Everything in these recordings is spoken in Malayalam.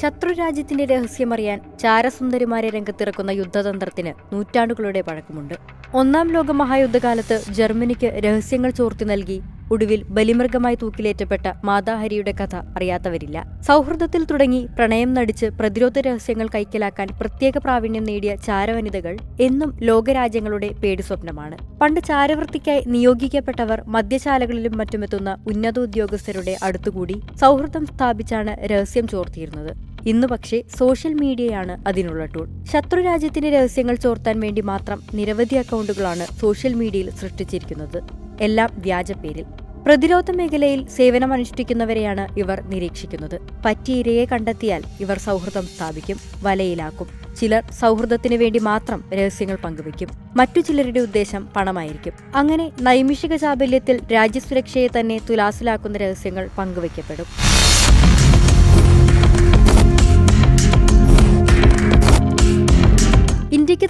ശത്രുരാജ്യത്തിന്റെ രഹസ്യമറിയാൻ ചാരസുന്ദരിമാരെ രംഗത്തിറക്കുന്ന യുദ്ധതന്ത്രത്തിന് നൂറ്റാണ്ടുകളുടെ പഴക്കമുണ്ട്. ഒന്നാം ലോക മഹായുദ്ധകാലത്ത് ജർമ്മനിക്ക് രഹസ്യങ്ങൾ ചോർത്തി നൽകി ഒടുവിൽ ബലിമൃഗമായി തൂക്കിലേറ്റപ്പെട്ട മാതാഹരിയുടെ കഥ അറിയാത്തവരില്ല. സൗഹൃദത്തിൽ തുടങ്ങി പ്രണയം നടിച്ച് പ്രതിരോധ രഹസ്യങ്ങൾ കൈക്കലാക്കാൻ പ്രത്യേക പ്രാവീണ്യം നേടിയ ചാരവനിതകൾ എന്നും ലോകരാജ്യങ്ങളുടെ പേടിസ്വപ്നമാണ്. പണ്ട് ചാരവൃത്തിക്കായി നിയോഗിക്കപ്പെട്ടവർ മദ്യശാലകളിലും മറ്റുമെത്തുന്ന ഉന്നത ഉദ്യോഗസ്ഥരുടെ അടുത്തുകൂടി സൗഹൃദം സ്ഥാപിച്ചാണ് രഹസ്യം ചോർത്തിയിരുന്നത്. ഇന്ന് പക്ഷേ സോഷ്യൽ മീഡിയയാണ് അതിനുള്ള ടൂൾ ശത്രു രാജ്യത്തിന്റെ രഹസ്യങ്ങൾ ചോർത്താൻ വേണ്ടി മാത്രം നിരവധി അക്കൗണ്ടുകളാണ് സോഷ്യൽ മീഡിയയിൽ സൃഷ്ടിച്ചിരിക്കുന്നത്. എല്ലാം വ്യാജ പേരിൽ. പ്രതിരോധ മേഖലയിൽ സേവനമനുഷ്ഠിക്കുന്നവരെയാണ് ഇവർ നിരീക്ഷിക്കുന്നത്. പറ്റിയ ഇരയെ കണ്ടെത്തിയാൽ ഇവർ സൗഹൃദം സ്ഥാപിക്കും വലയിലാക്കും. ചിലർ സൗഹൃദത്തിനു വേണ്ടി മാത്രം രഹസ്യങ്ങൾ പങ്കുവയ്ക്കും. മറ്റു ചിലരുടെ ഉദ്ദേശം പണമായിരിക്കും. അങ്ങനെ നൈമിഷിക ചാബല്യത്തിൽ രാജ്യസുരക്ഷയെ തന്നെ തുലാസിലാക്കുന്ന രഹസ്യങ്ങൾ പങ്കുവയ്ക്കപ്പെടും.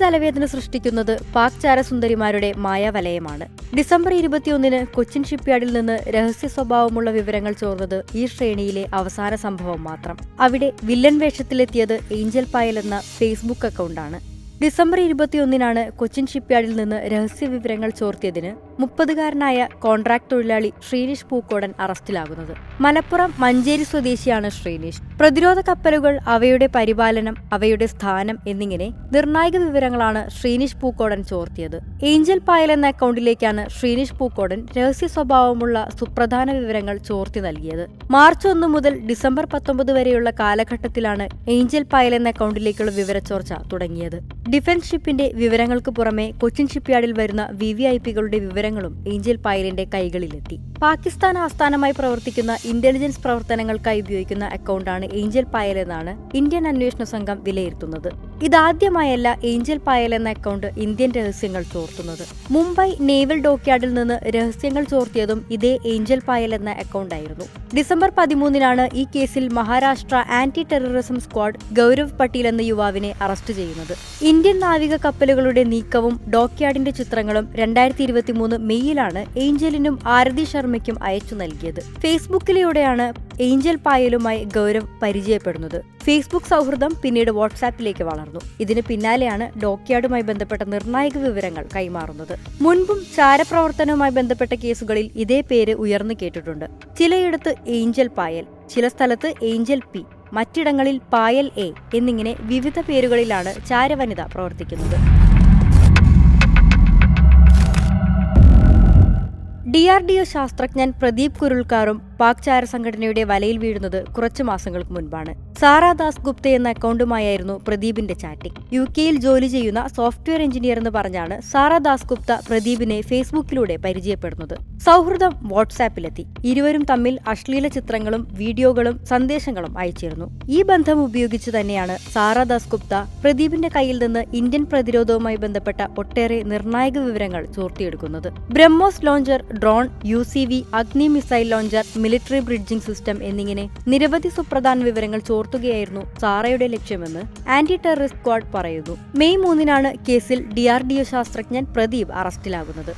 തലവേദന സൃഷ്ടിക്കുന്നത് പാക് ചാരസുന്ദരിമാരുടെ മായാവലയമാണ്. ഡിസംബർ ഇരുപത്തിയൊന്നിന് കൊച്ചിൻ ഷിപ്പ്യാർഡിൽ നിന്ന് രഹസ്യ സ്വഭാവമുള്ള വിവരങ്ങൾ ചോർന്നത് ഈ ശ്രേണിയിലെ അവസാന സംഭവം മാത്രം. അവിടെ വില്ലൻ വേഷത്തിലെത്തിയത് ഏഞ്ചൽ പായൽ എന്ന ഫേസ്ബുക്ക് അക്കൗണ്ടാണ്. ഡിസംബർ ഇരുപത്തിയൊന്നിനാണ് കൊച്ചിൻ ഷിപ്പ്യാർഡിൽ നിന്ന് രഹസ്യ വിവരങ്ങൾ ചോർത്തിയതിന് മുപ്പതുകാരനായ കോൺട്രാക്ട് തൊഴിലാളി ശ്രീനിഷ് പൂക്കോടൻ അറസ്റ്റിലാകുന്നത്. മലപ്പുറം മഞ്ചേരി സ്വദേശിയാണ് ശ്രീനിഷ്. പ്രതിരോധ കപ്പലുകൾ അവയുടെ പരിപാലനം അവയുടെ സ്ഥാനം എന്നിങ്ങനെ നിർണായക വിവരങ്ങളാണ് ശ്രീനിഷ് പൂക്കോടൻ ചോർത്തിയത്. ഏഞ്ചൽ പായൽ എന്ന അക്കൗണ്ടിലേക്കാണ് ശ്രീനിഷ് പൂക്കോടൻ രഹസ്യ സ്വഭാവമുള്ള സുപ്രധാന വിവരങ്ങൾ ചോർത്തി നൽകിയത്. മാർച്ച് ഒന്ന് മുതൽ ഡിസംബർ പത്തൊമ്പത് വരെയുള്ള കാലഘട്ടത്തിലാണ് ഏഞ്ചൽ പായൽ എന്ന അക്കൗണ്ടിലേക്കുള്ള വിവരച്ചോർച്ച തുടങ്ങിയത്. ഡിഫൻസ് ഷിപ്പിന്റെ വിവരങ്ങൾക്ക് പുറമെ കൊച്ചിൻ ഷിപ്പ്യാർഡിൽ വരുന്ന വി വി ഐ പികളുടെ വിവരങ്ങളും ഏഞ്ചൽ പായലിന്റെ കൈകളിലെത്തി. പാകിസ്ഥാൻ ആസ്ഥാനമായി പ്രവർത്തിക്കുന്ന ഇന്റലിജൻസ് പ്രവർത്തനങ്ങൾക്കായി ഉപയോഗിക്കുന്ന അക്കൗണ്ടാണ് ഏഞ്ചൽ പായൽ എന്നാണ് ഇന്ത്യൻ അന്വേഷണ സംഘം വിലയിരുത്തുന്നത് ഇതാദ്യമായല്ല ഏഞ്ചൽ പായൽ എന്ന അക്കൗണ്ട് ഇന്ത്യൻ രഹസ്യങ്ങൾ ചോർത്തുന്നത്. മുംബൈ നേവൽ ഡോക്യാർഡിൽ നിന്ന് രഹസ്യങ്ങൾ ചോർത്തിയതും ഇതേ ഏഞ്ചൽ പായൽ എന്ന അക്കൗണ്ടായിരുന്നു ഡിസംബർ പതിമൂന്നിനാണ് ഈ കേസിൽ Maharashtra anti terrorism squad Gaurav Patil എന്ന യുവാവിനെ അറസ്റ്റ് ചെയ്യുന്നത്. ഇന്ത്യൻ നാവിക കപ്പലുകളുടെ നീക്കവും ഡോക്യാർഡിന്റെ ചിത്രങ്ങളും രണ്ടായിരത്തി ഇരുപത്തി മൂന്ന് മെയ്യിലാണ് ഏഞ്ചലിനും ആരതി ശർമ്മയ്ക്കും അയച്ചു നൽകിയത്. ഫേസ്ബുക്കിലൂടെയാണ് ഏഞ്ചൽ പായലുമായി ഗൗരവ് പരിചയപ്പെടുന്നത്. ഫേസ്ബുക്ക് സൗഹൃദം പിന്നീട് വാട്സാപ്പിലേക്ക് വളർന്നു. ഇതിന് പിന്നാലെയാണ് ഡോക്യാർഡുമായി ബന്ധപ്പെട്ട നിർണായക വിവരങ്ങൾ കൈമാറുന്നത്. മുൻപും ചാരപ്രവർത്തനവുമായി ബന്ധപ്പെട്ട കേസുകളിൽ ഇതേ പേര് ഉയർന്നു കേട്ടിട്ടുണ്ട്. ചിലയിടത്ത് ഏഞ്ചൽ പായൽ ചില സ്ഥലത്ത് ഏഞ്ചൽ പി മറ്റിടങ്ങളിൽ പായൽ എ എന്നിങ്ങനെ വിവിധ പേരുകളിലാണ് ചാരവനിത പ്രവർത്തിക്കുന്നത്. ഡി ആർ ഡി ഒ ശാസ്ത്രജ്ഞൻ പ്രദീപ് കുരുൾക്കാറും പാക് ചാര സംഘടനയുടെ വലയിൽ വീഴുന്നത് കുറച്ചു മാസങ്ങൾക്ക് മുൻപാണ്. സാറാ ദാസ് ഗുപ്ത എന്ന അക്കൗണ്ടുമായായിരുന്നു പ്രദീപിന്റെ ചാറ്റിംഗ് യു കെയിൽ ജോലി ചെയ്യുന്ന സോഫ്റ്റ്വെയർ എഞ്ചിനീയർ എന്ന് പറഞ്ഞാണ് സാറാ ദാസ് ഗുപ്ത പ്രദീപിനെ ഫേസ്ബുക്കിലൂടെ പരിചയപ്പെടുന്നത്. സൗഹൃദം വാട്സാപ്പിലെത്തി. ഇരുവരും തമ്മിൽ അശ്ലീല ചിത്രങ്ങളും വീഡിയോകളും സന്ദേശങ്ങളും അയച്ചിരുന്നു. ഈ ബന്ധം ഉപയോഗിച്ച് തന്നെയാണ് സാറാ ദാസ് ഗുപ്ത പ്രദീപിന്റെ കയ്യിൽ നിന്ന് ഇന്ത്യൻ പ്രതിരോധവുമായി ബന്ധപ്പെട്ട ഒട്ടേറെ നിർണായക വിവരങ്ങൾ ചോർത്തിയെടുക്കുന്നത്. BrahMos launcher drone U C V Agni missile launcher military bridging system എന്നിങ്ങനെ നിരവധി സുപ്രധാന വിവരങ്ങൾ ചോർത്തുകയായിരുന്നു സാറയുടെ ലക്ഷ്യമെന്ന് ആന്റി ടെററിസ്റ്റ് സ്ക്വാഡ് പറയുന്നു. മെയ് മൂന്നിനാണ് കേസിൽ ഡിആർഡിഒ ശാസ്ത്രജ്ഞൻ പ്രദീപ് അറസ്റ്റിലാകുന്നത്.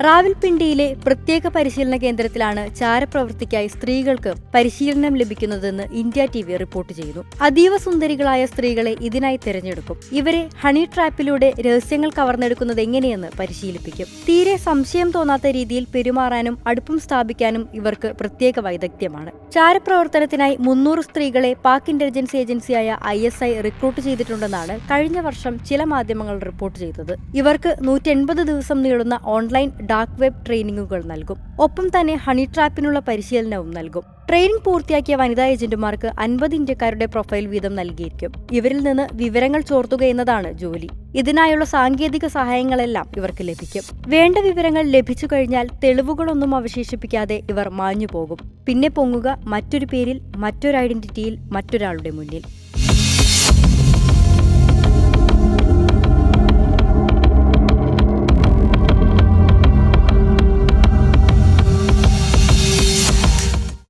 റാവൽപിണ്ടിയിലെ പ്രത്യേക പരിശീലന കേന്ദ്രത്തിലാണ് ചാരപ്രവൃത്തിക്കായി സ്ത്രീകൾക്ക് പരിശീലനം ലഭിക്കുന്നതെന്ന് ഇന്ത്യ ടി വി റിപ്പോർട്ട് ചെയ്തു അതീവ സുന്ദരികളായ സ്ത്രീകളെ ഇതിനായി തിരഞ്ഞെടുക്കും. ഇവരെ ഹണി ട്രാപ്പിലൂടെ രഹസ്യങ്ങൾ കവർന്നെടുക്കുന്നത് എങ്ങനെയെന്ന് പരിശീലിപ്പിക്കും. തീരെ സംശയം തോന്നാത്ത രീതിയിൽ പെരുമാറാനും അടുപ്പം സ്ഥാപിക്കാനും ഇവർക്ക് പ്രത്യേക വൈദഗ്ധ്യമാണ്. ചാരപ്രവർത്തനത്തിനായി മുന്നൂറ് സ്ത്രീകളെ പാക് ഇന്റലിജൻസ് ഏജൻസിയായ ഐ എസ് ഐ റിക്രൂട്ട് ചെയ്തിട്ടുണ്ടെന്നാണ് കഴിഞ്ഞ വർഷം ചില മാധ്യമങ്ങൾ റിപ്പോർട്ട് ചെയ്തത്. ഇവർക്ക് നൂറ്റി എൺപത് ദിവസം നീളുന്ന ഓൺലൈൻ ഡാർക്ക് വെബ് ട്രെയിനിങ്ങുകൾ നൽകും. ഒപ്പം തന്നെ ഹണി ട്രാപ്പിനുള്ള പരിശീലനവും നൽകും. ട്രെയിനിംഗ് പൂർത്തിയാക്കിയ വനിതാ ഏജന്റുമാർക്ക് അൻപത് ഇന്ത്യക്കാരുടെ പ്രൊഫൈൽ വീതം നൽകിയിരിക്കും. ഇവരിൽ നിന്ന് വിവരങ്ങൾ ചോർത്തുക എന്നതാണ് ജോലി. ഇതിനായുള്ള സാങ്കേതിക സഹായങ്ങളെല്ലാം ഇവർക്ക് ലഭിക്കും. വേണ്ട വിവരങ്ങൾ ലഭിച്ചു കഴിഞ്ഞാൽ തെളിവുകളൊന്നും അവശേഷിപ്പിക്കാതെ ഇവർ മാഞ്ഞു പോകും പിന്നെ പൊങ്ങുക മറ്റൊരു പേരിൽ മറ്റൊരു ഐഡന്റിറ്റിയിൽ മറ്റൊരാളുടെ മുന്നിൽ.